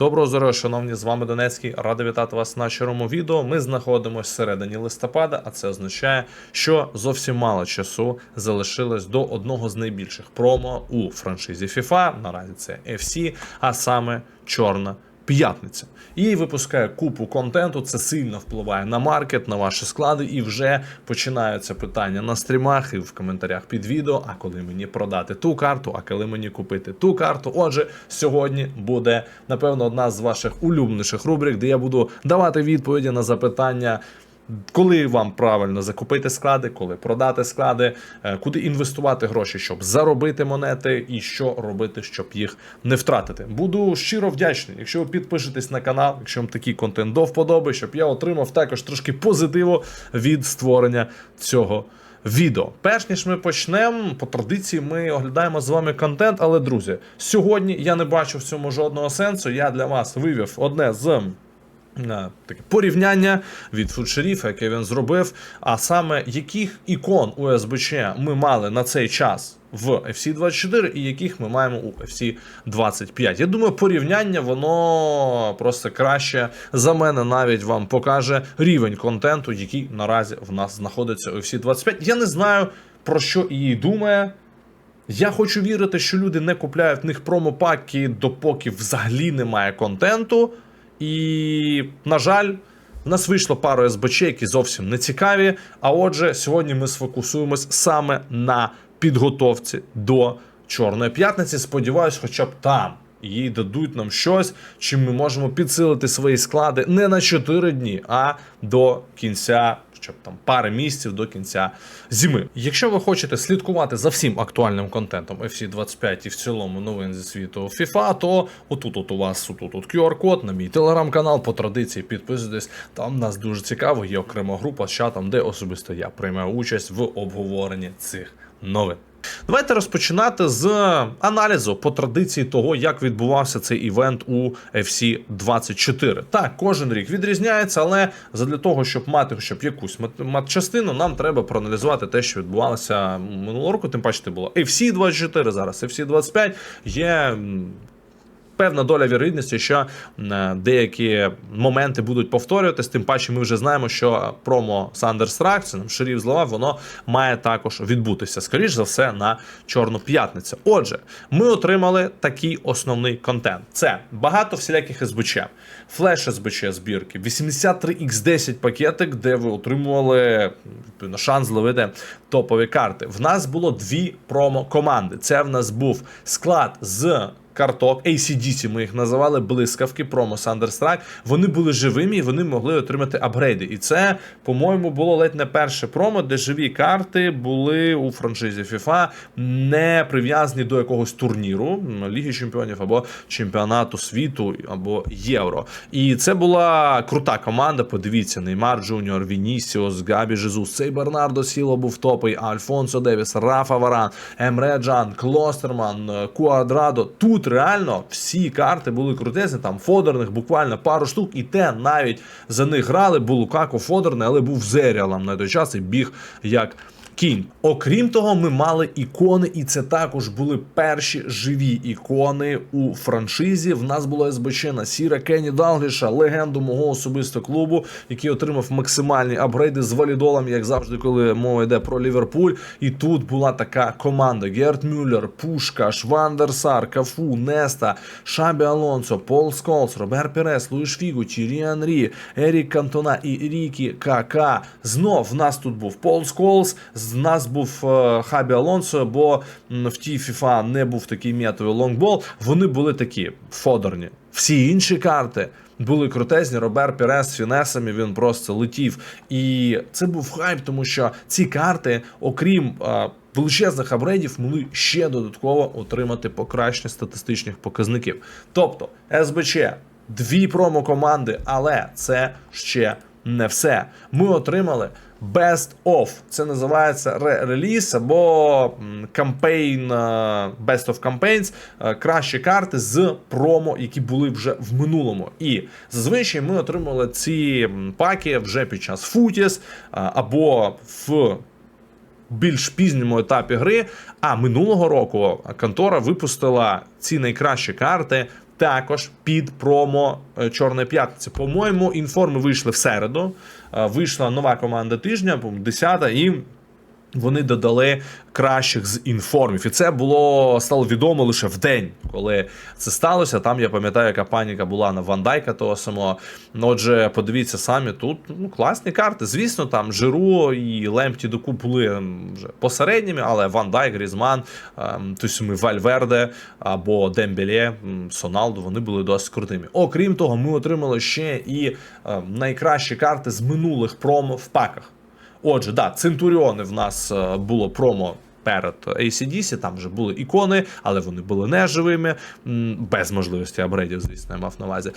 Доброго здоров'я, шановні, з вами Донецький. Радий вітати вас на щирому відео. Ми знаходимося всередині листопада, а це означає, що зовсім мало часу залишилось до одного з найбільших промо у франшизі FIFA. Наразі це FC, а саме Чорна п'ятниця. І випускає купу контенту. Це сильно впливає на маркет, на ваші склади, і вже починаються питання на стрімах і в коментарях під відео. А коли мені продати ту карту, а коли мені купити ту карту. Отже, сьогодні буде напевно одна з ваших улюбленіших рубрик, де я буду давати відповіді на запитання. Коли вам правильно закупити склади, коли продати склади, е, куди інвестувати гроші, щоб заробити монети, і що робити, щоб їх не втратити. Буду щиро вдячний, якщо ви підпишетесь на канал, якщо вам такий контент до вподоби, щоб я отримав також трошки позитиву від створення цього. Відео, перш ніж ми почнемо, по традиції ми оглядаємо з вами контент. Але друзі, сьогодні я не бачу в цьому жодного сенсу. Я для вас вивів одне з таке порівняння від фудшеріфа, яке він зробив. А саме яких ікон у СБЧ ми мали на цей час в FC24 і яких ми маємо у FC25. Я думаю, порівняння воно просто краще за мене навіть вам покаже рівень контенту, який наразі в нас знаходиться у FC25. Я не знаю про що її думає. Я хочу вірити, що люди не купляють в них промопаки, допоки взагалі немає контенту. І, на жаль, в нас вийшло пару СБЧ, які зовсім не цікаві. А отже, сьогодні ми сфокусуємось саме на підготовці до Чорної п'ятниці. Сподіваюсь, хоча б там їй дадуть нам щось, чим ми можемо підсилити свої склади не на 4 дні, а до кінця. Щоб там пари місяців до кінця зими. Якщо ви хочете слідкувати за всім актуальним контентом FC25 і в цілому новин зі світу FIFA, то отут от у вас отут от QR-код на мій телеграм-канал. По традиції підписуйтесь. Там нас дуже цікаво. Є окрема група з чатом, де особисто я приймаю участь в обговоренні цих новин. Давайте розпочинати з аналізу по традиції того, як відбувався цей івент у FC 24. Так, кожен рік відрізняється, але задля того, щоб мати хоча б якусь матчастину, нам треба проаналізувати те, що відбувалося минулого року. Тим паче, це було FC 24, зараз FC 25. Є певна доля вірогідності, що е, деякі моменти будуть повторюватись. Тим паче, ми вже знаємо, що промо Сандерстрак, це нам шерів злова, воно має також відбутися. Скоріш за все, на Чорну п'ятницю. Отже, ми отримали такий основний контент: це багато всіляких СБЧ, флеш СБЧ збірки, 83x10 пакетик, де ви отримували шанс зловити топові карти. В нас було дві промо команди. Це в нас був склад з карток, ACDC ми їх називали, блискавки, промо Thunderstrike, вони були живими і вони могли отримати апгрейди. І це, по-моєму, було ледь не перше промо, де живі карти були у франшизі FIFA не прив'язані до якогось турніру, Ліги Чемпіонів або чемпіонату світу, або Євро. І це була крута команда. Подивіться, Неймар Джуніор, Вінісіос, Габі Жезус, цей Бернардо Сіло був топий, Альфонсо Девіс, Рафа Варан, Емре Джан, Клостерман, Куадрадо. Тут реально всі карти були крутезні, там фодерних буквально пару штук, і те навіть за них грали, був Лукако фодерний, але був зеріалом на той час і біг як. Кінь. Окрім того, ми мали ікони, і це також були перші живі ікони у франшизі. В нас було СБЧ на Сіра Кенні Далгліша, легенду мого особистого клубу, який отримав максимальні апгрейди з валідолом, як завжди, коли мова йде про Ліверпуль. І тут була така команда: Герт Мюллер, Пушка, Швандерсар, Кафу, Неста, Шабі Алонсо, Пол Сколс, Робер Перес, Луїш Фігу, Тірі Анрі, Ерік Кантона і Рікі Кака. Знов в нас тут був Пол Сколс. З нас був е, Хабі Алонсо, бо в тій FIFA не був такий метовий лонгбол. Вони були такі фодерні. Всі інші карти були крутезні. Робер Пірес з фінесами він просто летів. І це був хайп, тому що ці карти, окрім. е, Величезних апгрейдів могли ще додатково отримати покращення статистичних показників. Тобто СБЧ, дві промо команди, але це ще не все. Ми отримали Best of. Це називається ре-реліз або кампейн е, Best of Campaigns, е, кращі карти з промо, які були вже в минулому. І зазвичай ми отримали ці паки вже під час Футіс е, або в більш пізньому етапі гри. А минулого року контора випустила ці найкращі карти також під промо Чорної п'ятниці. По-моєму, інформи вийшли в середу. Е, Вийшла нова команда тижня, по-моєму, 10 і. Вони додали кращих з інформів, і це було стало відомо лише в день, коли це сталося. Там я пам'ятаю, яка паніка була на Вандайка того самого. Ну, Отже, подивіться самі тут ну, класні карти. Звісно, там Жиру і Лемпті Доку були вже посередніми, але Ван Дайк, Грізман, ем, той самий Вальверде або Дембелє, Соналду, вони були досить крутими. Окрім того, ми отримали ще і ем, найкращі карти з минулих промо в паках. Отже, да, Центуріони в нас е, було промо. Перед ACDC, там вже були ікони, але вони були неживими, без можливості апгрейдів, звісно, я мав на увазі.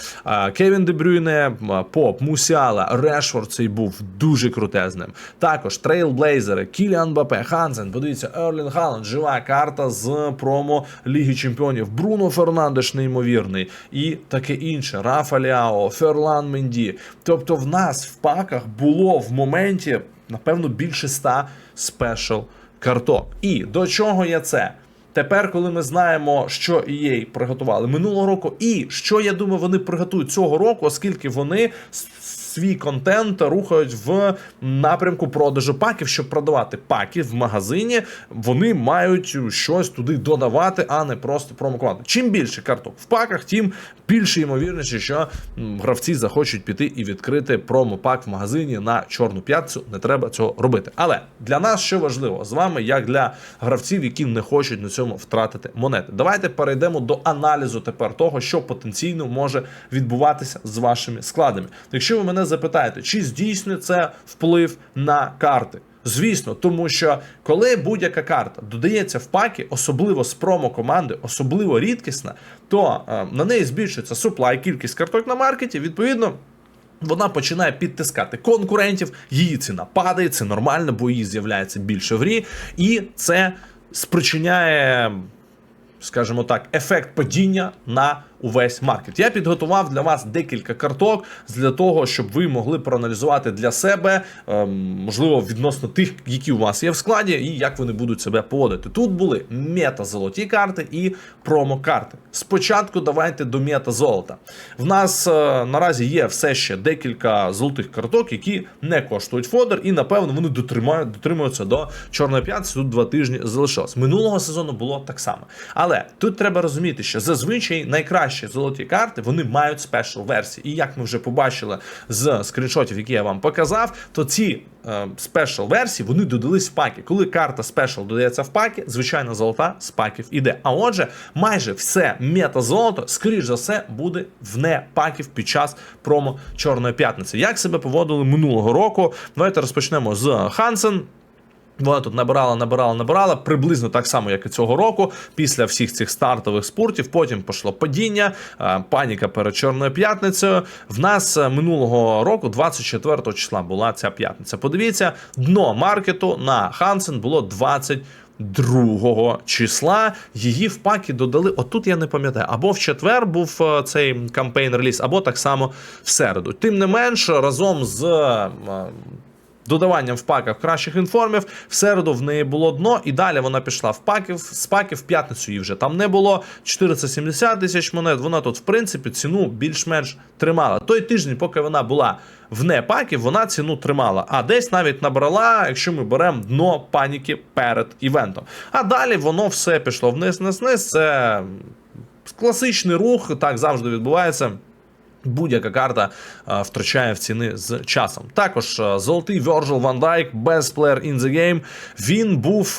Кевін Дебрюйне, Поп, Мусіала, Решфорд цей був дуже крутезним. Також Трейлблейзери, Кіліан Бапе, Хансен, подивіться, Ерлін Халанд, жива карта з промо Ліги Чемпіонів, Бруно Фернандеш неймовірний і таке інше. Рафа Ляо, Ферлан Менді. Тобто в нас в паках було в моменті, напевно, більше ста спешл карток. І до чого я це? Тепер, коли ми знаємо, що EA приготували минулого року, і що я думаю, вони приготують цього року, оскільки вони свій контент рухають в напрямку продажу паків, щоб продавати паки в магазині, вони мають щось туди додавати, а не просто промокувати. Чим більше карток в паках, тим більше ймовірніше, що гравці захочуть піти і відкрити промопак в магазині на чорну п'ятницю. Не треба цього робити. Але для нас що важливо з вами, як для гравців, які не хочуть на цьому втратити монети. Давайте перейдемо до аналізу тепер того, що потенційно може відбуватися з вашими складами. Якщо ви мене запитаєте, чи здійснює це вплив на карти? Звісно, тому що коли будь-яка карта додається в паки, особливо з промо команди, особливо рідкісна, то е, на неї збільшується суплай, кількість карток на маркеті. Відповідно, вона починає підтискати конкурентів, її ціна падає, це нормально, бо її з'являється більше в грі, і це спричиняє, скажімо так, ефект падіння на увесь маркет. Я підготував для вас декілька карток для того, щоб ви могли проаналізувати для себе, ем, можливо, відносно тих, які у вас є в складі, і як вони будуть себе поводити. Тут були мета золоті карти і промо-карти. Спочатку давайте до мета золота. В нас е, наразі є все ще декілька золотих карток, які не коштують фодер, і напевно вони дотримуються до чорної п'ятниці. Тут два тижні залишилось. Минулого сезону було так само. Але тут треба розуміти, що зазвичай найкращі золоті карти вони мають спешл версії. І як ми вже побачили з скріншотів, які я вам показав, то ці е, спешл версії вони додались в паки. Коли карта спешл додається в паки, звичайно, золота з паків іде. А отже, майже все мета золото, скоріш за все, буде вне паків під час промо Чорної п'ятниці. Як себе поводили минулого року? Давайте розпочнемо з Хансен. Вона тут набирала, набирала, набирала приблизно так само, як і цього року. Після всіх цих стартових спортів. Потім пішло падіння, е, паніка перед чорною п'ятницею. В нас е, минулого року, 24 числа, була ця п'ятниця. Подивіться, дно маркету на Хансен було 20 2 числа її в паки додали. Отут я не пам'ятаю, або в четвер був е, цей кампейн реліз, або так само в середу. Тим не менш, разом з додаванням в паках кращих інформів. В середу в неї було дно, і далі вона пішла в паків. З паків в п'ятницю її вже там не було. 470 тисяч монет. Вона тут, в принципі, ціну більш-менш тримала. Той тиждень, поки вона була вне паків, вона ціну тримала. А десь навіть набрала, якщо ми беремо дно паніки перед івентом. А далі воно все пішло вниз, вниз, вниз. Це класичний рух, так завжди відбувається. Будь-яка карта втрачає в ціни з часом. Також золотий Virgil van Dijk, best player in the game. Він був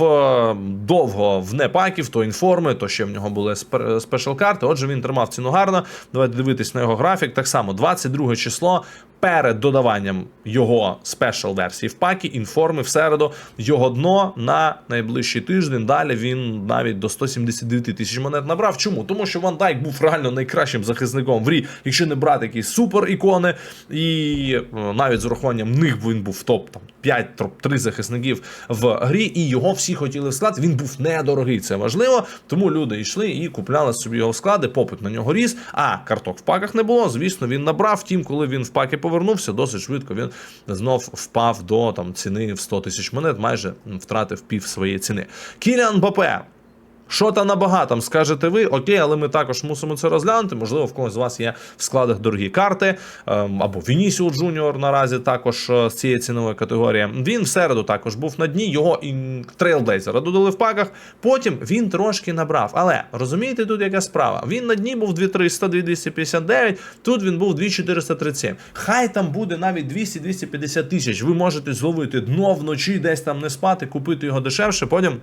довго в непаків, то інформи, то ще в нього були спе- спешл карти. Отже, він тримав ціну гарно. Давайте дивитись на його графік. Так само, 22 число. Перед додаванням його спешл версії в пакі, інформи в середу, його дно на найближчий тиждень. Далі він навіть до 179 тисяч монет набрав. Чому? Тому що Ван Дайк був реально найкращим захисником в рі, якщо не брати якісь супер ікони, і е, навіть з урахуванням них він був топ там 5 топ-3 захисників в грі, і його всі хотіли в склад. Він був недорогий, це важливо. Тому люди йшли і купляли собі його склади. Попит на нього ріс. А карток в паках не було. Звісно, він набрав. Втім, коли він в паки повернувся, досить швидко він знов впав до там ціни в 100 тисяч монет, майже втратив пів своєї ціни. Кіліан Бапе. Що та на багатом, скажете ви, окей, але ми також мусимо це розглянути. Можливо, в когось з вас є в складах дорогі карти, ем, або Вінісіо Джуніор наразі також е, з цієї цінової категорії. Він в середу також був на дні, його і трейлблейзера додали в паках. Потім він трошки набрав. Але розумієте, тут яка справа? Він на дні був 2300, 2259, тут він був 2437. Хай там буде навіть 200-250 тисяч. Ви можете зловити дно вночі, десь там не спати, купити його дешевше, потім.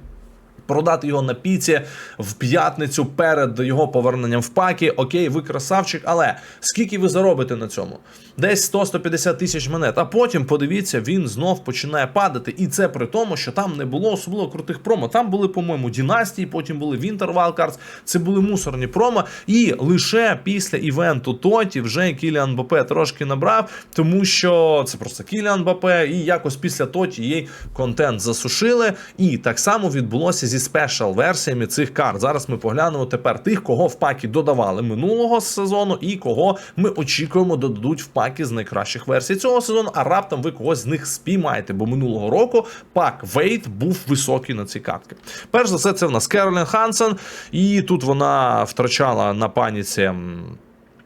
Продати його на піці в п'ятницю перед його поверненням в паки. Окей, ви красавчик, але скільки ви заробите на цьому? Десь 100-150 тисяч монет. А потім подивіться, він знов починає падати. І це при тому, що там не було особливо крутих промо. Там були, по-моєму, дінастії, потім були Winter Wildcards, Це були мусорні промо. І лише після івенту Тоті вже Кіліан Бапе трошки набрав, тому що це просто Кіліан Бапе, і якось після Тоті їй контент засушили. І так само відбулося зі спешал версіями цих карт. Зараз ми поглянемо тепер тих, кого в пакі додавали минулого сезону, і кого ми очікуємо додадуть в паки з найкращих версій цього сезону. А раптом ви когось з них спіймаєте, бо минулого року пак Вейт був високий на ці картки. Перш за все, це в нас Керолін Хансен, і тут вона втрачала на паніці.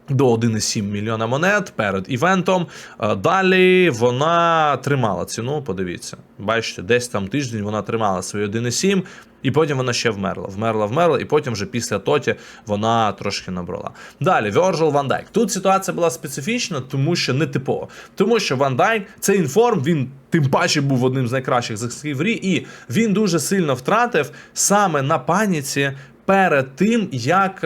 До 1,7 мільйона монет перед івентом. Е, Далі вона тримала ціну. Подивіться, бачите, десь там тиждень вона тримала свої 1,7, і потім вона ще вмерла. Вмерла, вмерла, і потім вже після тоті вона трошки набрала. Далі Virgil Van Dijk. Тут ситуація була специфічна, тому що не типова. Тому що Van Dijk, цей інформ, він тим паче був одним з найкращих захисників в грі, і він дуже сильно втратив саме на паніці перед тим, як.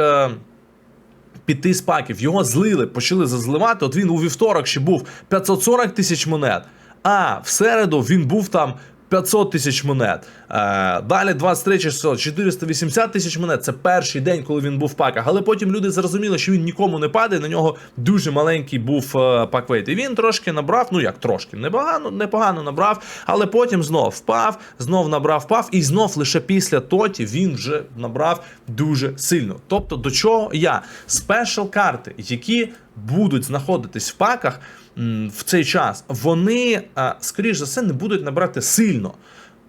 Піти з паків. Його злили, почали зазливати. От він у вівторок ще був 540 тисяч монет, а в середу він був там. 500 тисяч монет. Е, далі 23 число 480 тисяч монет. Це перший день, коли він був в паках. Але потім люди зрозуміли, що він нікому не падає. На нього дуже маленький був е, паквейт. І він трошки набрав. Ну як трошки, непогано, непогано набрав, але потім знов впав, знов набрав, впав, і знов лише після тоті він вже набрав дуже сильно. Тобто, до чого я спешл карти, які будуть знаходитись в паках в цей час, вони, а, скоріш за все, не будуть набрати сильно.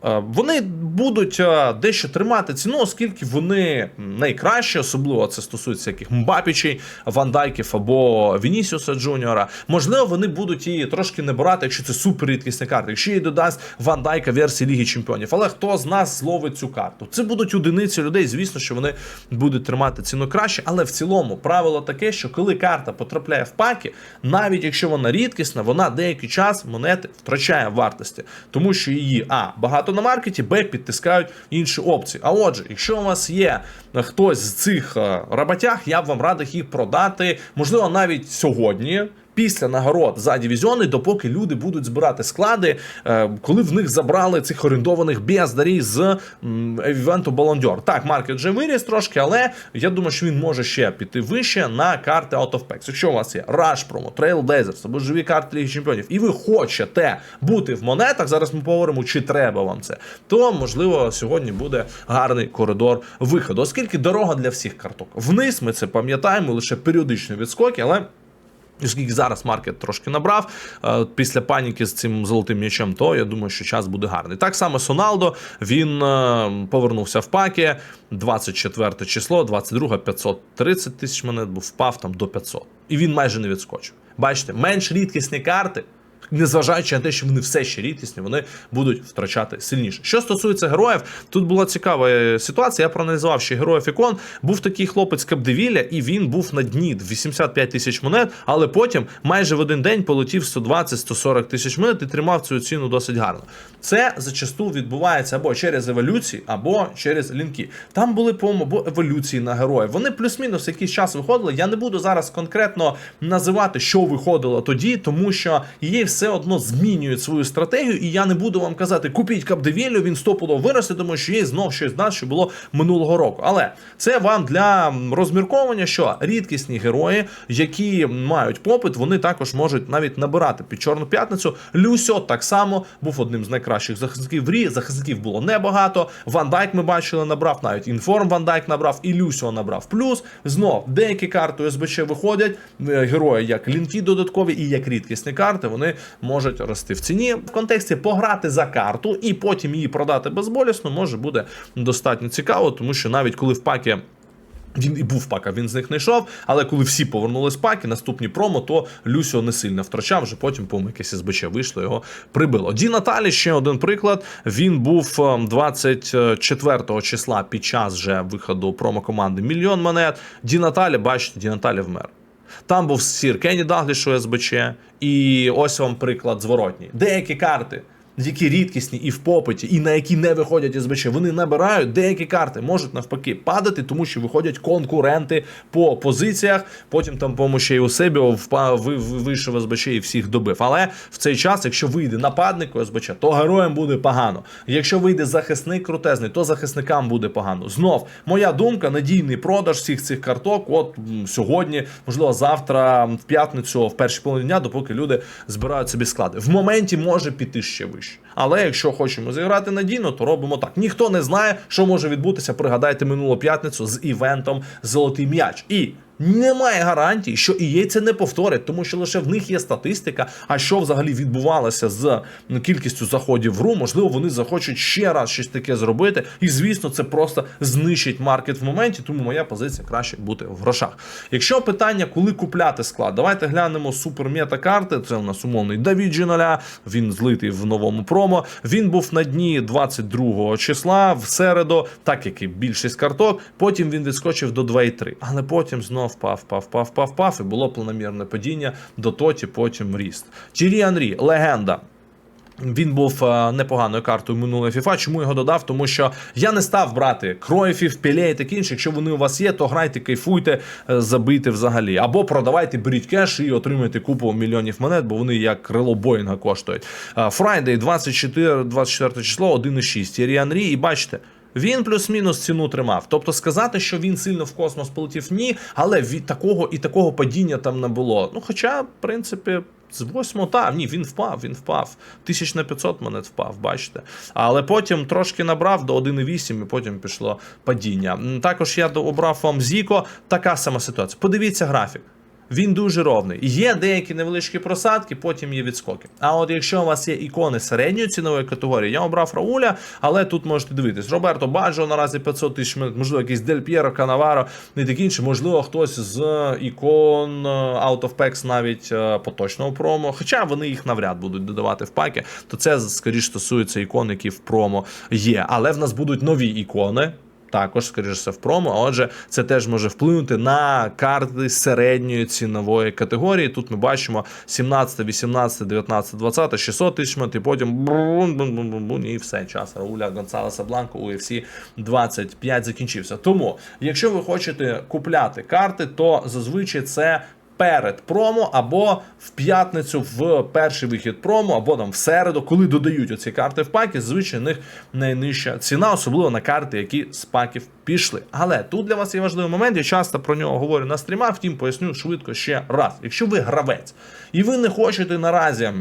Е, Вони будуть е, дещо тримати ціну, оскільки вони найкращі, особливо це стосується яких Мбапічей, Вандайків або Вінісіуса Джуніора. Можливо, вони будуть її трошки не брати, якщо це супер рідкісні карти, якщо їй додасть Вандайка версії Ліги Чемпіонів. Але хто з нас зловить цю карту? Це будуть одиниці людей. Звісно, що вони будуть тримати ціну краще, але в цілому правило таке, що коли карта потрапляє в паки, навіть якщо вона рідкісна, вона деякий час монети втрачає вартості, тому що її а багато на маркеті, б підтискають інші опції. А отже, якщо у вас є е, хтось з цих е, роботяг, я б вам радив їх продати, можливо, навіть сьогодні. Після нагород за дивізіони, допоки люди будуть збирати склади, е, коли в них забрали цих орендованих бездарів з івенту Балондьор. Так, маркет вже виріс трошки, але я думаю, що він може ще піти вище на карти Out of Packs. Якщо у вас є Rush Promo, Trailblazers або живі карти Ліги Чемпіонів, і ви хочете бути в монетах, зараз ми поговоримо, чи треба вам це, то можливо сьогодні буде гарний коридор виходу, оскільки дорога для всіх карток. Вниз ми це пам'ятаємо, лише періодичні відскоки, але. Оскільки зараз маркет трошки набрав е, після паніки з цим золотим м'ячем, то я думаю, що час буде гарний. Так само Соналдо він е, повернувся в паки 24 число, 22 530 тисяч монет, був впав там до 500. І він майже не відскочив. Бачите, менш рідкісні карти. Незважаючи на те, що вони все ще рідкісні, вони будуть втрачати сильніше. Що стосується героїв, тут була цікава е, ситуація. Я проаналізував ще героїв ікон. Був такий хлопець Капдевіля, і він був на дні 85 тисяч монет, але потім майже в один день полетів 120-140 тисяч монет і тримав цю ціну досить гарно. Це зачасту відбувається або через еволюції, або через лінки. Там були по-моєму, еволюції на героїв. Вони плюс-мінус якийсь час виходили. Я не буду зараз конкретно називати, що виходило тоді, тому що її все одно змінюють свою стратегію, і я не буду вам казати, купіть Капдевілю, він стопудово виросте, тому що є знов щось нас, що було минулого року. Але це вам для розмірковування, що рідкісні герої, які мають попит, вони також можуть навіть набирати під чорну п'ятницю. Люсьо так само був одним з найкращих захисників рі. Захисників було небагато. Ван Дайк ми бачили, набрав навіть інформ Ван Дайк набрав, і Люсьо набрав. Плюс знов деякі карти СБЧ виходять. е, Герої як лінки додаткові і як рідкісні карти. Вони можуть рости в ціні. В контексті пограти за карту і потім її продати безболісно може буде достатньо цікаво, тому що навіть коли в пакі. Він і був пака, він з них не йшов. Але коли всі повернулись в паки, наступні промо, то Люсіо не сильно втрачав. Вже потім, по якесь СБЧ вийшло, його прибило. Ді Наталі ще один приклад. Він був е, 24 числа під час вже виходу промо команди Мільйон монет. Ді Наталі, бачите, Ді Наталі вмер. Там був сір Кенні Даглішу СБЧ, і ось вам приклад зворотній. Деякі карти, які рідкісні і в попиті, і на які не виходять із СБЧ, вони набирають деякі карти, можуть навпаки падати, тому що виходять конкуренти по позиціях. Потім там по ще й у себе впав, ви- ви- вийшов СБЧ і всіх добив. Але в цей час, якщо вийде нападник СБЧ, то героям буде погано. Якщо вийде захисник крутезний, то захисникам буде погано. Знов, моя думка, надійний продаж всіх цих карток. От сьогодні, можливо, завтра, в п'ятницю, в першій половині дня, допоки люди збирають собі склади. В моменті може піти ще вище. Але якщо хочемо зіграти надійно, то робимо так. Ніхто не знає, що може відбутися. Пригадайте минулу п'ятницю з івентом Золотий м'яч. І немає гарантій, що EA це не повторить, тому що лише в них є статистика. А що взагалі відбувалося з ну, кількістю заходів в гру, можливо, вони захочуть ще раз щось таке зробити. І звісно, це просто знищить маркет в моменті. Тому моя позиція краще бути в грошах. Якщо питання, коли купляти склад, давайте глянемо супермета карти. Це у нас умовний Давіджі ноля. Він злитий в новому промо. Він був на дні 22 числа в середу, так як і більшість карток. Потім він відскочив до 2,3. Але потім знов впав, впав, впав, впав, впав, і було планомірне падіння до тоті, потім ріст. Тірі Анрі, легенда. Він був е, непоганою картою минулої FIFA. Чому його додав? Тому що я не став брати Кроїфів, Піле і таке інше. Якщо вони у вас є, то грайте, кайфуйте, е, забийте взагалі. Або продавайте, беріть кеш і отримайте купу мільйонів монет, бо вони як крило Боїнга коштують. Е, Фрайдей 24, 24 число, 1,6. Тірі Анрі, і бачите. Він плюс-мінус ціну тримав. Тобто сказати, що він сильно в космос полетів, ні, але від такого і такого падіння там не було. Ну, хоча, в принципі, з 8 та ні, він впав, він впав. Тисяч на 500 монет впав, бачите. Але потім трошки набрав до 1,8 і потім пішло падіння. Також я обрав вам Зіко, така сама ситуація. Подивіться графік. Він дуже ровний. Є деякі невеличкі просадки, потім є відскоки. А от якщо у вас є ікони середньої цінової категорії, я обрав Рауля, але тут можете дивитись. Роберто Баджо наразі 500 тисяч монет, можливо, якийсь Дель П'єро, Канаваро і таке інше. Можливо, хтось з ікон е, Out of Packs навіть е, поточного промо. Хоча вони їх навряд будуть додавати в паки, то це скоріш стосується ікон, які в промо є. Але в нас будуть нові ікони. Також, скоріше в промо. А отже, це теж може вплинути на карти середньої цінової категорії. Тут ми бачимо 17, 18, 19, 20, 600 тисяч монет, і потім брун, бун, бун, бун, бун, і все. Час Рауля Гонсалеса Бланко UFC 25 закінчився. Тому, якщо ви хочете купляти карти, то зазвичай це. Перед промо або в п'ятницю в перший вихід промо, або там в середу, коли додають оці карти в паки, звичайно, них найнижча ціна, особливо на карти, які з паків пішли. Але тут для вас є важливий момент, я часто про нього говорю на стрімах, втім поясню швидко ще раз. Якщо ви гравець і ви не хочете наразі.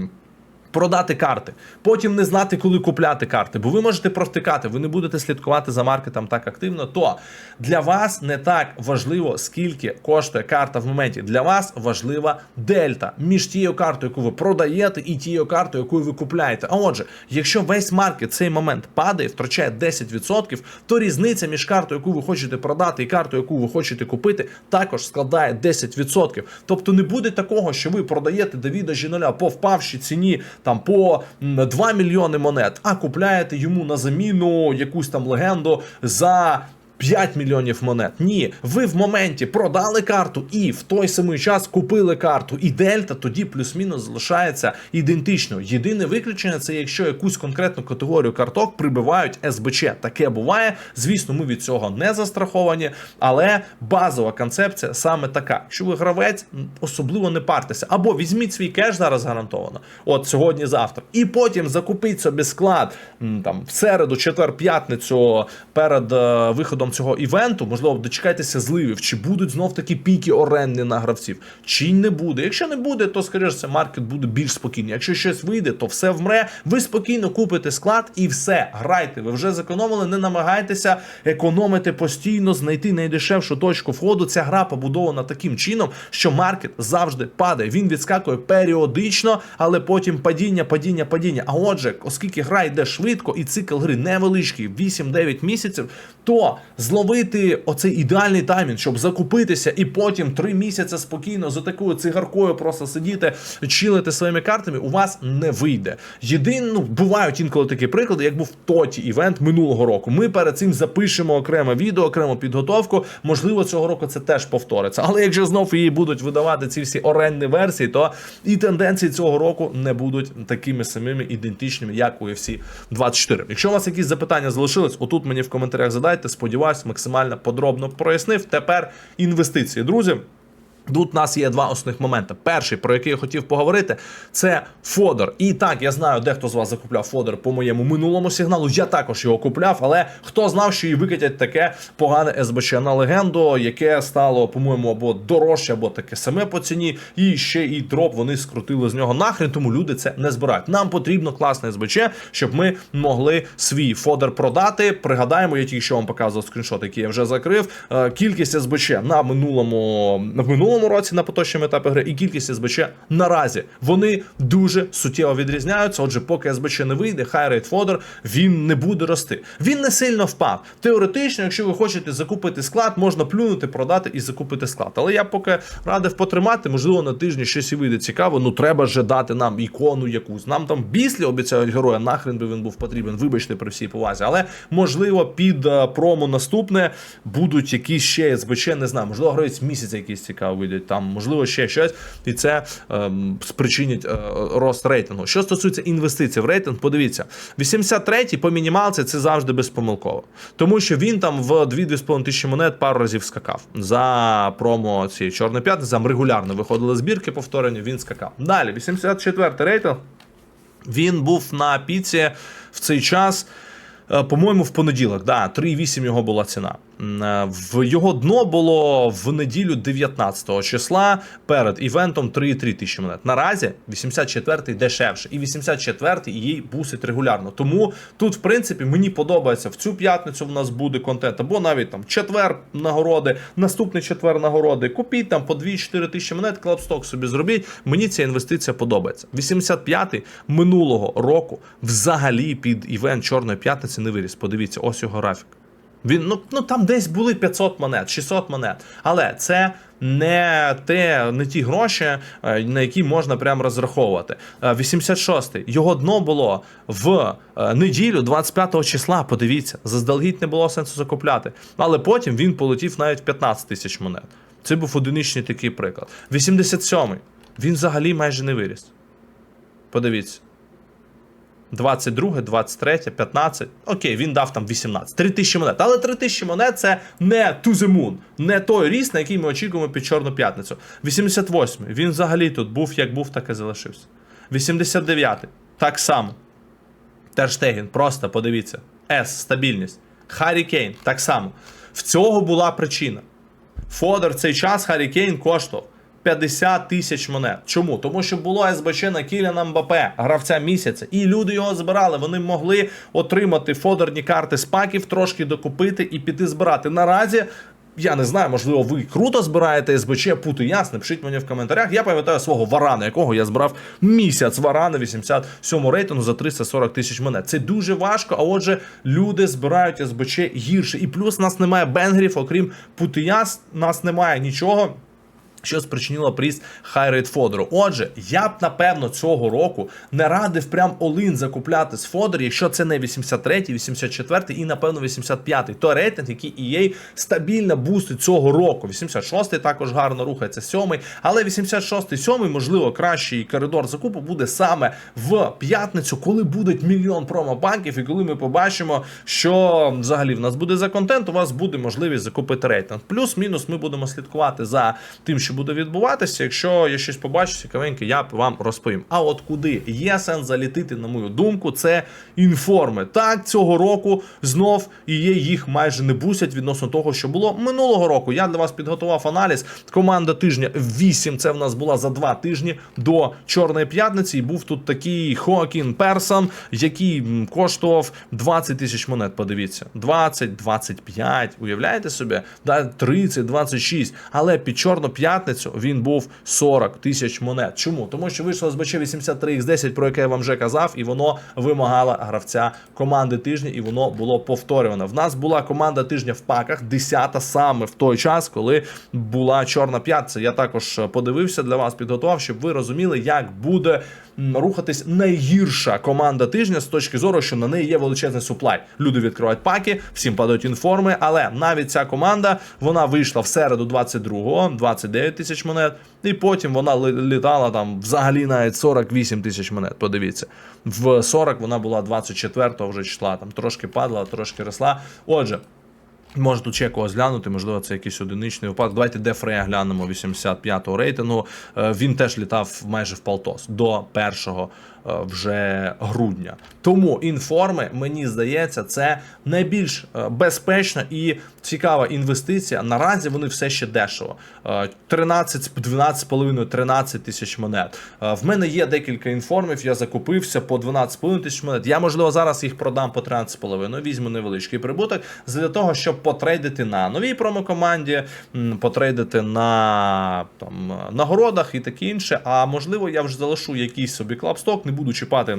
Продати карти, потім не знати, коли купляти карти, бо ви можете провтикати, ви не будете слідкувати за маркетом так активно. То для вас не так важливо, скільки коштує карта в моменті. Для вас важлива дельта між тією картою, яку ви продаєте, і тією картою, яку ви купляєте. А отже, якщо весь маркет цей момент падає, втрачає 10%, то різниця між картою, яку ви хочете продати, і картою, яку ви хочете купити, також складає 10%. Тобто не буде такого, що ви продаєте Давіда Жіноля по впавшій ціні там по м, 2 мільйони монет, а купляєте йому на заміну якусь там легенду за. 5 мільйонів монет. Ні, ви в моменті продали карту і в той самий час купили карту. І дельта тоді плюс-мінус залишається ідентичною. Єдине виключення це якщо якусь конкретну категорію карток прибивають СБЧ. Таке буває. Звісно, ми від цього не застраховані, але базова концепція саме така. Якщо ви гравець, особливо не партеся. Або візьміть свій кеш зараз гарантовано, от сьогодні-завтра, і потім закупіть собі склад там в середу, четвер, п'ятницю перед е, виходом протягом цього івенту, можливо, дочекайтеся зливів, чи будуть знов такі піки оренди на гравців, чи не буде. Якщо не буде, то скоріше все маркет буде більш спокійний. Якщо щось вийде, то все вмре. Ви спокійно купите склад і все. Грайте. Ви вже зекономили, не намагайтеся економити постійно, знайти найдешевшу точку входу. Ця гра побудована таким чином, що маркет завжди падає. Він відскакує періодично, але потім падіння, падіння, падіння. А отже, оскільки гра йде швидко і цикл гри невеличкий, 8-9 місяців, то зловити оцей ідеальний таймінг, щоб закупитися і потім 3 місяці спокійно за такою цигаркою просто сидіти, чилити своїми картами, у вас не вийде. Єдине, ну, бувають інколи такі приклади, як був тоті івент минулого року. Ми перед цим запишемо окреме відео, окрему підготовку. Можливо, цього року це теж повториться. Але якщо знов її будуть видавати ці всі орендні версії, то і тенденції цього року не будуть такими самими ідентичними, як у UFC 24. Якщо у вас якісь запитання залишились, отут мені в коментарях задайте. Сподіваюсь, максимально подробно прояснив. Тепер інвестиції, друзі. Тут у нас є два основних моменти. Перший, про який я хотів поговорити, це Фодор. І так, я знаю, дехто з вас закупляв Фодор по моєму минулому сигналу. Я також його купляв, але хто знав, що і викатять таке погане СБЧ на легенду, яке стало, по-моєму, або дорожче, або таке саме по ціні. І ще і дроп вони скрутили з нього нахрен, тому люди це не збирають. Нам потрібно класне СБЧ, щоб ми могли свій Фодор продати. Пригадаємо, я тільки що вам показував скріншот, який я вже закрив. Е, Кількість СБЧ на минулому в минулому році на поточному етапі гри і кількість СБЧ наразі вони дуже суттєво відрізняються. Отже, поки СБЧ не вийде, хайрейт фодер він не буде рости. Він не сильно впав. Теоретично, якщо ви хочете закупити склад, можна плюнути, продати і закупити склад. Але я поки радив потримати, можливо, на тижні щось і вийде цікаво. Ну треба же дати нам ікону якусь. Нам там біслі обіцяють героя. Нахрен би він був потрібен. Вибачте при всій повазі. Але можливо під е, промо наступне будуть якісь ще СБЧ, не знаю, можливо, гравець місяця якийсь цікавий вийдуть, там, можливо, ще щось, і це ем, спричинить е, рост рейтингу. Що стосується інвестицій в рейтинг, подивіться, 83-й по мінімалці це завжди безпомилково. Тому що він там в 2-2,5 тисячі монет пару разів скакав. За промо цієї чорної п'ятниці, там регулярно виходили збірки повторення, він скакав. Далі, 84-й рейтинг. Він був на піці в цей час. е, По-моєму, в понеділок, да, 3,8 його була ціна. Е, В його дно було в неділю 19 числа перед івентом 3,3 тисячі монет. Наразі 84-й дешевше, і 84-й її бусить регулярно. Тому тут, в принципі, мені подобається в цю п'ятницю. В нас буде контент, або навіть там четвер нагороди, наступний четвер нагороди. Купіть там по 2-4 тисячі монет, клабсток собі зробіть. Мені ця інвестиція подобається. 85-й минулого року взагалі під івент Чорної п'ятниці не виріс. Подивіться, ось його графік. Він ну, ну там десь були 500 монет, 600 монет. Але це не те, не ті гроші, е, на які можна прям розраховувати. Е, 86-й. Його дно було в е, неділю, 25 числа. Подивіться, заздалегідь не було сенсу закупляти. Але потім він полетів навіть 15 тисяч монет. Це був одиничний такий приклад. 87-й. Він взагалі майже не виріс. Подивіться. 22, 23, 15. Окей, він дав там 18. 3 тисячі монет. Але 3 тисячі монет це не to the moon, не той ріст, на який ми очікуємо під Чорну п'ятницю. 88. Він взагалі тут був, як був, так і залишився. 89. Так само. Терштеген, просто подивіться. С, стабільність. Харі Кейн, так само. В цього була причина. Фодор в цей час Харі Кейн коштував 50 тисяч монет. Чому? Тому що було СБЧ на Кіляна Мбапе, гравця місяця, і люди його збирали. Вони могли отримати фодорні карти з паків, трошки докупити і піти збирати. Наразі. Я не знаю, можливо, ви круто збираєте СБЧ, пути яс, напишіть мені в коментарях. Я пам'ятаю свого варана, якого я збирав місяць варана 87 рейтингу за 340 тисяч монет. Це дуже важко, а отже, люди збирають СБЧ гірше. І плюс нас немає бенгерів, окрім пути яс, нас немає нічого. Що спричинило пріст хайрейт фодеру. Отже, я б напевно цього року не радив прям олин закупляти з фодер, якщо це не 83, 84 і напевно 85. То рейтинг, який EA стабільно бустить цього року. 86 також гарно рухається, 7 але 86 7 можливо, кращий коридор закупу буде саме в п'ятницю, коли буде мільйон промобанків, і коли ми побачимо, що взагалі в нас буде за контент, у вас буде можливість закупити рейтинг. Плюс-мінус ми будемо слідкувати за тим, що інші буде відбуватися. Якщо я щось побачу, цікавеньке, я вам розповім. А от куди є сенс залітити, на мою думку, це інформи. Так, цього року знов і є їх майже не бусять відносно того, що було минулого року. Я для вас підготував аналіз. Команда тижня 8, Це в нас була за два тижні до Чорної п'ятниці. І був тут такий Хоакін Персон, який коштував 20 тисяч монет. Подивіться, 20, 25, Уявляєте собі? Да, 30, 26. Але під Чорну п'ятницю він був 40 тисяч монет. Чому? Тому що вийшло з БЧ 83X10, про яке я вам вже казав, і воно вимагало гравця команди тижня, і воно було повторювано. В нас була команда тижня в паках, 10-та саме в той час, коли була Чорна п'ятниця. Я також подивився для вас, підготував, щоб ви розуміли, як буде рухатись найгірша команда тижня з точки зору, що на неї є величезний суплай. Люди відкривають паки, всім падають інформи. Але навіть ця команда вона вийшла в середу 22-го, 29 тисяч монет, і потім вона літала там взагалі навіть 48 тисяч монет. Подивіться, в 40 вона була 24-го вже числа. Там трошки падала, трошки росла. Отже. Може тут ще когось глянути, можливо, це якийсь одиничний випадок. Давайте Дефрея глянемо 85-го рейтингу. Е, Він теж літав майже в Полтос до 1 вже грудня. Тому інформи, мені здається, це найбільш е, безпечна і цікава інвестиція. Наразі вони все ще дешево. Е, 13, 12,5, 13 тисяч монет. Е, В мене є декілька інформів. Я закупився по 12,5 тисяч монет. Я можливо зараз їх продам по 13,5, візьму невеличкий прибуток для того, щоб потрейдити на новій промокоманді, потрейдити на там нагородах і таке інше. А можливо, я вже залишу якийсь собі клапсток, не буду чіпати.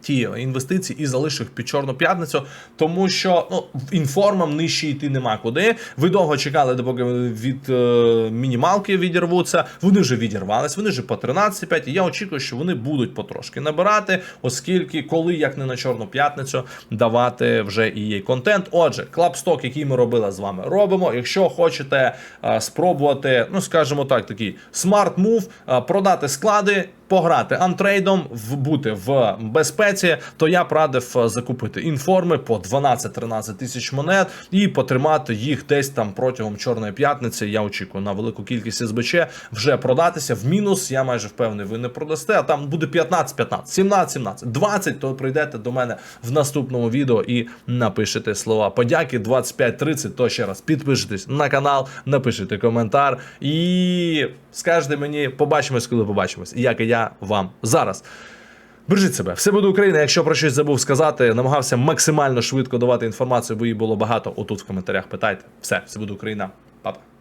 Ті інвестиції і залишу їх під чорну п'ятницю, тому що ну інформам нижче йти нема куди. Ви довго чекали, допоки від е, мінімалки відірвуться. Вони вже відірвались, вони вже по 13,5. І я очікую, що вони будуть потрошки набирати, оскільки коли як не на чорну п'ятницю давати вже і є контент. Отже, клапсток, який ми робили з вами, робимо. Якщо хочете е, спробувати, ну скажімо так, такий смарт мув, е, продати склади. Пограти антрейдом, в- бути в безпеці, то я б радив е, закупити інформи по 12-13 тисяч монет і потримати їх десь там протягом чорної п'ятниці. Я очікую на велику кількість СБЧ вже продатися в мінус. Я майже впевнений, ви не продасте. А там буде 15-15, 17-17, 20, То прийдете до мене в наступному відео і напишете слова подяки. 25-30, То ще раз підпишитесь на канал, напишите коментар і скажете мені, побачимось, коли побачимось. Як і я вам зараз. Бережіть себе, все буде Україна. Якщо про щось забув сказати, намагався максимально швидко давати інформацію, бо її було багато. Отут в коментарях питайте. Все, все буде Україна. Па-па.